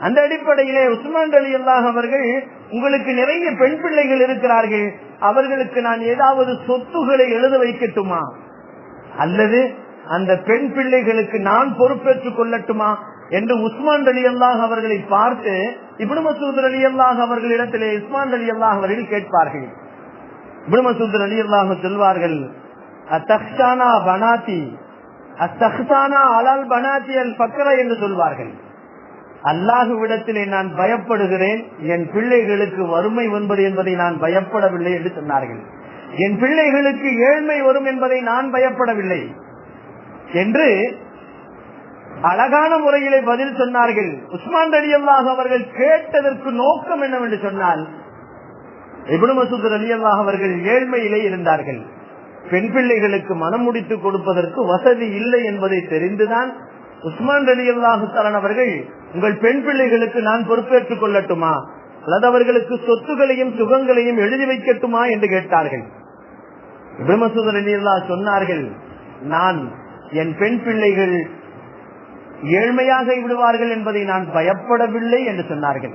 அந்த அடிப்படையிலே உஸ்மான் அலி அல்லாஹ் அவர்கள் உங்களுக்கு நிறைய பெண் பிள்ளைகள் இருக்கிறார்கள். அவர்களுக்கு நான் ஏதாவது சொத்துகளை எழுத வைக்கட்டுமா? அல்லது அந்த பெண் பிள்ளைகளுக்கு நான் பொறுப்பேற்றுக் கொள்ளட்டுமா? என்று உஸ்மான் அலி அல்லாஹ் அவர்களை பார்த்து இப்னு மசூத் அலி அல்லாஹ் அவர்களிடத்திலே உஸ்மான் அலி அல்லாஹ் அவர்கள் கேட்பார்கள். இப்னு மசூத் அலி அல்லாஹ் சொல்வார்கள் அத்தஹானா பனாத்தி அத்தஹானா அலால் பனாத்தி அல் பக்கரா என்று சொல்வார்கள். அல்லாஹுவிடத்திலே நான் பயப்படுகிறேன் என் பிள்ளைகளுக்கு வறுமை வந்தது என்பதை நான் பயப்படவில்லை என்று சொன்னார்கள். என் பிள்ளைகளுக்கு ஏழ்மை வரும் என்பதை நான் பயப்படவில்லை என்று அழகான முறையிலே பதில் சொன்னார்கள். உஸ்மான் அலி அல்லாஹ் அவர்கள் கேட்டதற்கு நோக்கம் என்னவென்று சொன்னால் இப்னு மசூத் அலி அல்லாஹ் அவர்கள் ஏழ்மையிலே இருந்தார்கள். பெண் பிள்ளைகளுக்கு மனம் முடித்து கொடுப்பதற்கு வசதி இல்லை என்பதை தெரிந்துதான் உஸ்மான் ரலி அல்லாஹு அவர்கள் உங்கள் பெண் பிள்ளைகளுக்கு நான் பொறுப்பேற்றுக் கொள்ளட்டுமா? அல்லது அவர்களுக்கு சொத்துகளையும் சுகங்களையும் எழுதி வைக்கட்டுமா? என்று கேட்டார்கள். இப்னு அலி அல்லா சொன்னார்கள் நான் என் பெண் பிள்ளைகள் ஏழ்மையாக விடுவார்கள் என்பதை நான் பயப்படவில்லை என்று சொன்னார்கள்.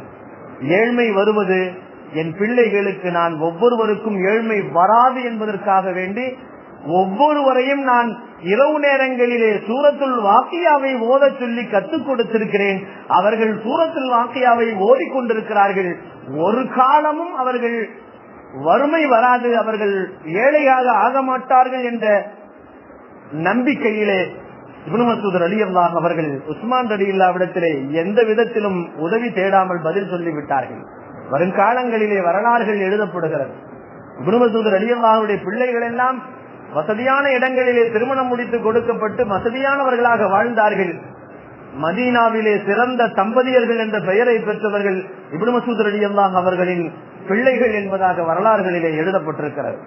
ஏழ்மை வருவது என் பிள்ளைகளுக்கு நான் ஒவ்வொருவருக்கும் ஏழ்மை வராது என்பதற்காக வேண்டி ஒவ்வொருவரையும் நான் இரவு நேரங்களிலே சூரத்துள் வாக்கியாவை ஓத சொல்லி கத்துக் கொடுத்திருக்கிறேன். அவர்கள் சூரத்துள் வாக்கியாவை ஓடிக்கொண்டிருக்கிறார்கள் ஒரு காலமும் அவர்கள் வறுமை வராது அவர்கள் ஏழையாக ஆக மாட்டார்கள் என்ற நம்பிக்கையிலே இபுமசூதர் அலி அல்லாஹ் அவர்கள் உஸ்மான் அலி இல்லாவிடத்திலே எந்த விதத்திலும் உதவி தேடாமல் பதில் சொல்லிவிட்டார்கள். வருங்காலங்களிலே வரலாறுகள் எழுதப்படுகிறது. இபுமசூதர் அலி அல்லாஹுடைய பிள்ளைகள் எல்லாம் வசதியான இடங்களிலே திருமணம் முடித்து கொடுக்கப்பட்டு வசதியானவர்களாக வாழ்ந்தார்கள். மதீனாவிலே சிறந்த தம்பதியர்கள் என்ற பெயரை பெற்றவர்கள் இப்னு மசூத் அவர்களின் பிள்ளைகள் என்பதாக வரலாறுகளிலே எழுதப்பட்டிருக்கிறது.